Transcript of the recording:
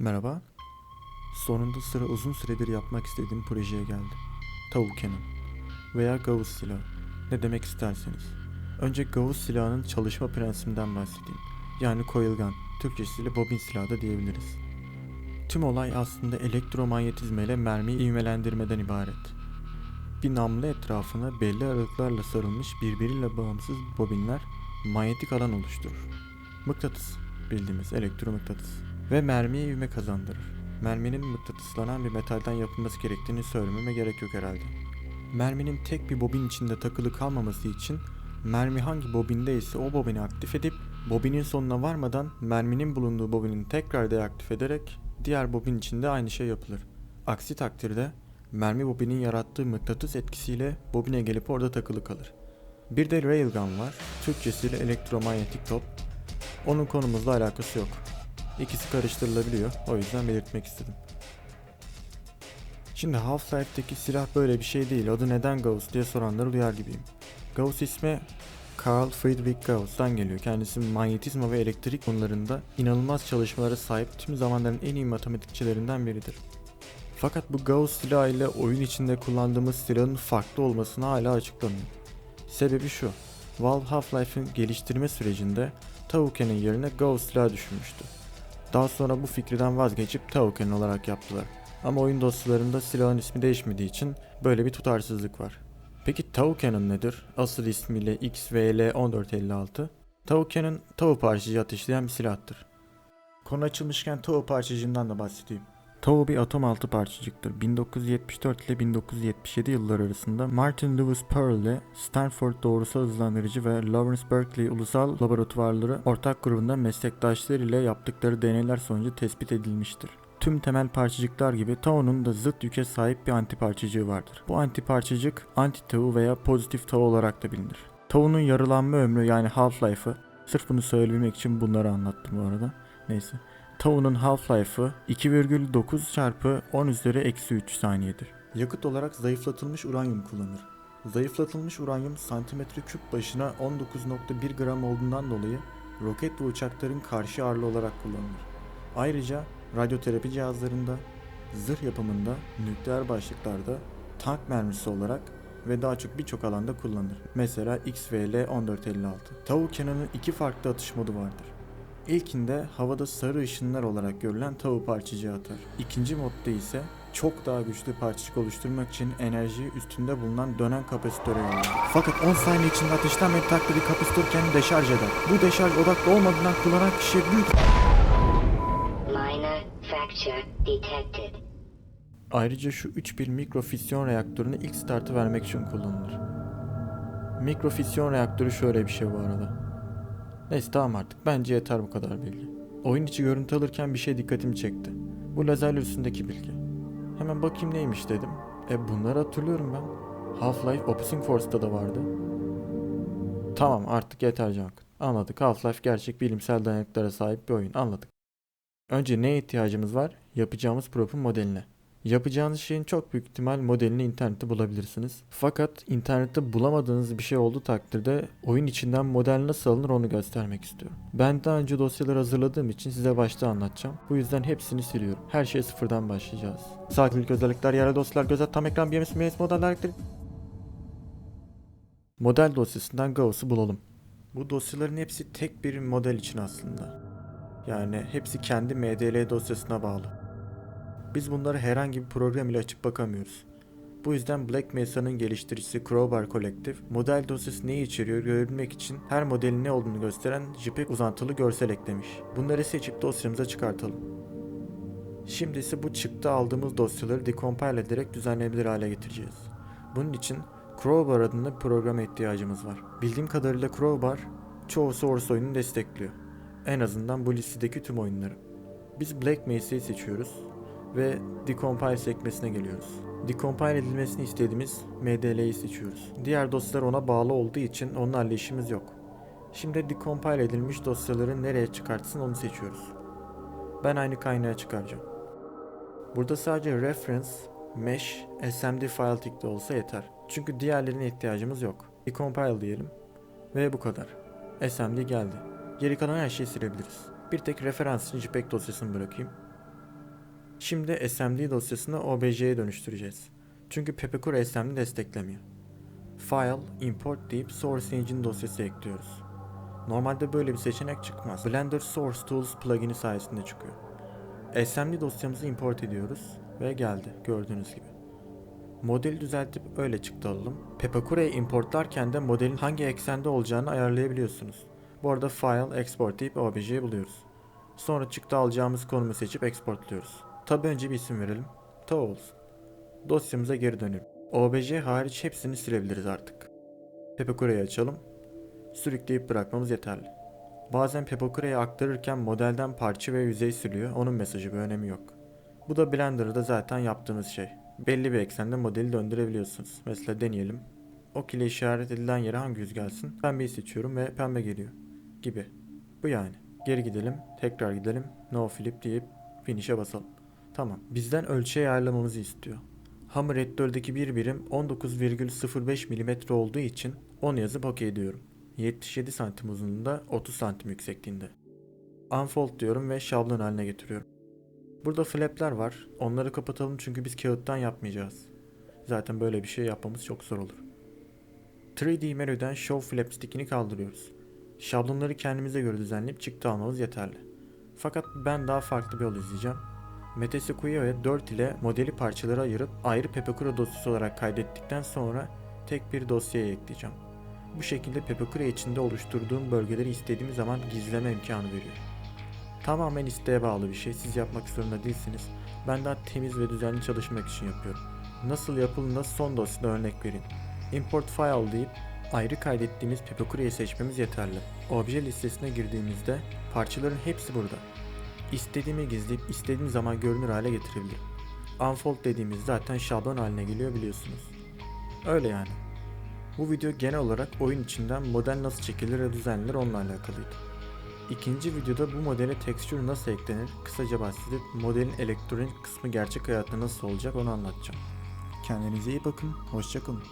Merhaba. Sonunda sıra uzun süredir yapmak istediğim projeye geldi. Tavuk Cannon veya Gauss silahı. Ne demek isterseniz. Önce Gauss silahının çalışma prensibinden bahsedeyim. Yani coil gun, Türkçesiyle bobin silahı da diyebiliriz. Tüm olay aslında elektromanyetizma ile mermiyi ivmelendirmeden ibaret. Bir namlu etrafına belli aralıklarla sarılmış birbiriyle bağımsız bobinler manyetik alan oluşturur. Mıknatıs, bildiğimiz elektromıknatıs ve mermiye ivme kazandırır. Merminin mıknatıslanan bir metalden yapılması gerektiğini söylememe gerek yok herhalde. Merminin tek bir bobin içinde takılı kalmaması için mermi hangi bobindeyse o bobini aktif edip bobinin sonuna varmadan merminin bulunduğu bobini tekrar deaktif ederek diğer bobin içinde aynı şey yapılır. Aksi takdirde mermi bobinin yarattığı mıknatıs etkisiyle bobine gelip orada takılı kalır. Bir de railgun var. Türkçesiyle elektromanyetik top. Onun konumuzla alakası yok. İkisi karıştırılabiliyor. O yüzden belirtmek istedim. Şimdi Half-Life'deki silah böyle bir şey değil. Adı neden Gauss diye soranları duyar gibiyim. Gauss ismi Carl Friedrich Gauss'tan geliyor. Kendisi manyetizma ve elektrik konularında inanılmaz çalışmalara sahip tüm zamanların en iyi matematikçilerinden biridir. Fakat bu Gauss silahı ile oyun içinde kullandığımız silahın farklı olmasını hala açıklamıyor. Sebebi şu. Valve Half-Life'in geliştirme sürecinde Tauken'in yerine Gauss silahı düşünmüştü. Daha sonra bu fikirden vazgeçip Tauken olarak yaptılar. Ama oyun dosyalarında silahın ismi değişmediği için böyle bir tutarsızlık var. Peki Tauken'ın nedir? Asıl ismiyle XVL 1456. Tauken'ın tavu parçacığı ateşleyen bir silahtır. Konu açılmışken tavu parçacığından da bahsedeyim. Tau bir atom altı parçacıktır. 1974 ile 1977 yılları arasında Martin Lewis Pearl ile Stanford Doğrusal Hızlandırıcı ve Lawrence Berkeley Ulusal Laboratuvarları ortak grubunda meslektaşları ile yaptıkları deneyler sonucu tespit edilmiştir. Tüm temel parçacıklar gibi Tau'nun da zıt yüke sahip bir antiparçacığı vardır. Bu antiparçacık anti-Tau veya pozitif Tau olarak da bilinir. Tau'nun yarılanma ömrü yani half-life'ı sırf bunu söylemek için bunları anlattım bu arada. Neyse. Tau'nun half-life'ı 2,9 çarpı 10 üzeri eksi 3 saniyedir. Yakıt olarak zayıflatılmış uranyum kullanır. Zayıflatılmış uranyum santimetre küp başına 19.1 gram olduğundan dolayı roket ve uçakların karşı ağırlığı olarak kullanılır. Ayrıca radyoterapi cihazlarında, zırh yapımında, nükleer başlıklarda, tank mermisi olarak ve daha çok birçok alanda kullanılır. Mesela XVL 1456. Tau Cannon'ın iki farklı atış modu vardır. İlkinde havada sarı ışınlar olarak görülen tavu parçacığı atar. İkinci modda ise çok daha güçlü parçacık oluşturmak için enerjiyi üstünde bulunan dönen kapasitöre yollar. Fakat 10 saniye içinde ateşten bir taktığı bir kapasitör kendini deşarj eder. Bu deşarj odaklı olmadığından kullanan kişiye büyük Minor fracture detected. Ayrıca şu 3.1 mikrofüsyon reaktörünü ilk startı vermek için kullanılır. Mikrofüsyon reaktörü şöyle bir şey bu arada. Neyse tamam artık bence yeter bu kadar bilgi. Oyun içi görüntü alırken bir şey dikkatimi çekti. Bu lazerler üstündeki bilgi. Hemen bakayım neymiş dedim. E bunları hatırlıyorum ben. Half-Life Opposing Force'da da vardı. Tamam artık yeter Cankut. Anladık Half-Life gerçek bilimsel dayanıklara sahip bir oyun anladık. Önce neye ihtiyacımız var? Yapacağımız prop'un modeline. Yapacağınız şeyin çok büyük ihtimal modelini internette bulabilirsiniz. Fakat internette bulamadığınız bir şey olduğu takdirde oyun içinden model nasıl alınır onu göstermek istiyorum. Ben daha önce dosyaları hazırladığım için size başta anlatacağım. Bu yüzden hepsini siliyorum. Her şeye sıfırdan başlayacağız. Sağ özellikler, yerel dosyalar, gözet, tam ekran, BMS, MS, model direktleri... Model dosyasından Gauss'u bulalım. Bu dosyaların hepsi tek bir model için aslında. Yani hepsi kendi MDL dosyasına bağlı. Biz bunları herhangi bir program ile açıp bakamıyoruz. Bu yüzden Black Mesa'nın geliştiricisi Crowbar Collective, model dosyası neyi içeriyor görebilmek için her modelin ne olduğunu gösteren JPEG uzantılı görsel eklemiş. Bunları seçip dosyamıza çıkartalım. Şimdi ise bu çıktı aldığımız dosyaları decompile ederek düzenlenebilir hale getireceğiz. Bunun için Crowbar adında bir programa ihtiyacımız var. Bildiğim kadarıyla Crowbar çoğu Source oyununu destekliyor. En azından bu listedeki tüm oyunları. Biz Black Mesa'yı seçiyoruz ve decompile sekmesine geliyoruz. Decompile edilmesini istediğimiz MDL'yi seçiyoruz. Diğer dosyalar ona bağlı olduğu için onlarla işimiz yok. Şimdi decompile edilmiş dosyaları nereye çıkartsın onu seçiyoruz. Ben aynı kaynağı çıkaracağım. Burada sadece reference, mesh, smd file tick'te olsa yeter. Çünkü diğerlerine ihtiyacımız yok. Decompile diyelim ve bu kadar. SMD geldi. Geri kalan her şeyi silebiliriz. Bir tek referans için JPEG dosyasını bırakayım. Şimdi SMD dosyasını OBJ'ye dönüştüreceğiz. Çünkü Pepekura SMD desteklemiyor. File, Import deyip Source Engine dosyası ekliyoruz. Normalde böyle bir seçenek çıkmaz. Blender Source Tools plugin'i sayesinde çıkıyor. SMD dosyamızı import ediyoruz ve geldi gördüğünüz gibi. Modeli düzeltip öyle çıktı alalım. Pepakura'yı importlarken de modelin hangi eksende olacağını ayarlayabiliyorsunuz. Bu arada File, Export deyip OBJ'yi buluyoruz. Sonra çıktı alacağımız konumu seçip exportluyoruz. Tabi önce bir isim verelim. Ta olsun. Dosyamıza geri dönelim. OBJ hariç hepsini silebiliriz artık. Pepakura'yı açalım. Sürükleyip bırakmamız yeterli. Bazen Pepakura'ya aktarırken modelden parça ve yüzey siliyor. Onun mesajı bir önemi yok. Bu da Blender'da zaten yaptığımız şey. Belli bir eksende modeli döndürebiliyorsunuz. Mesela deneyelim. Ok ile işaret edilen yere hangi yüz gelsin? Pembeyi seçiyorum ve pembe geliyor. Gibi. Bu yani. Geri gidelim, tekrar gidelim, no flip deyip finish'e basalım. Tamam. Bizden ölçeği ayarlamamızı istiyor. Hammer Editor'daki bir birim 19,05 mm olduğu için 10 yazıp OK diyorum. 77 santim uzunluğunda 30 santim yüksekliğinde. Unfold diyorum ve şablon haline getiriyorum. Burada flapler var. Onları kapatalım çünkü biz kağıttan yapmayacağız. Zaten böyle bir şey yapmamız çok zor olur. 3D menüden Show Flap stickini kaldırıyoruz. Şablonları kendimize göre düzenleyip çıktı almamız yeterli. Fakat ben daha farklı bir yol izleyeceğim. Mete Sequoia'ya 4 ile modeli parçalara ayırıp ayrı Pepekura dosyası olarak kaydettikten sonra tek bir dosyaya ekleyeceğim. Bu şekilde Pepekura içinde oluşturduğum bölgeleri istediğim zaman gizleme imkanı veriyor. Tamamen isteğe bağlı bir şey. Siz yapmak zorunda değilsiniz. Ben daha temiz ve düzenli çalışmak için yapıyorum. Nasıl yapıldığında son dosyada örnek vereyim. Import file deyip ayrı kaydettiğimiz Pepekura'yı seçmemiz yeterli. Obje listesine girdiğimizde parçaların hepsi burada. İstediğimi gizleyip istediğim zaman görünür hale getirebilirim. Unfold dediğimiz zaten şablon haline geliyor biliyorsunuz. Öyle yani. Bu video genel olarak oyun içinden model nasıl çekilir ve düzenlenir onunla alakalıydı. İkinci videoda bu modele texture nasıl eklenir kısaca bahsedip modelin elektronik kısmı gerçek hayatta nasıl olacak onu anlatacağım. Kendinize iyi bakın, hoşçakalın.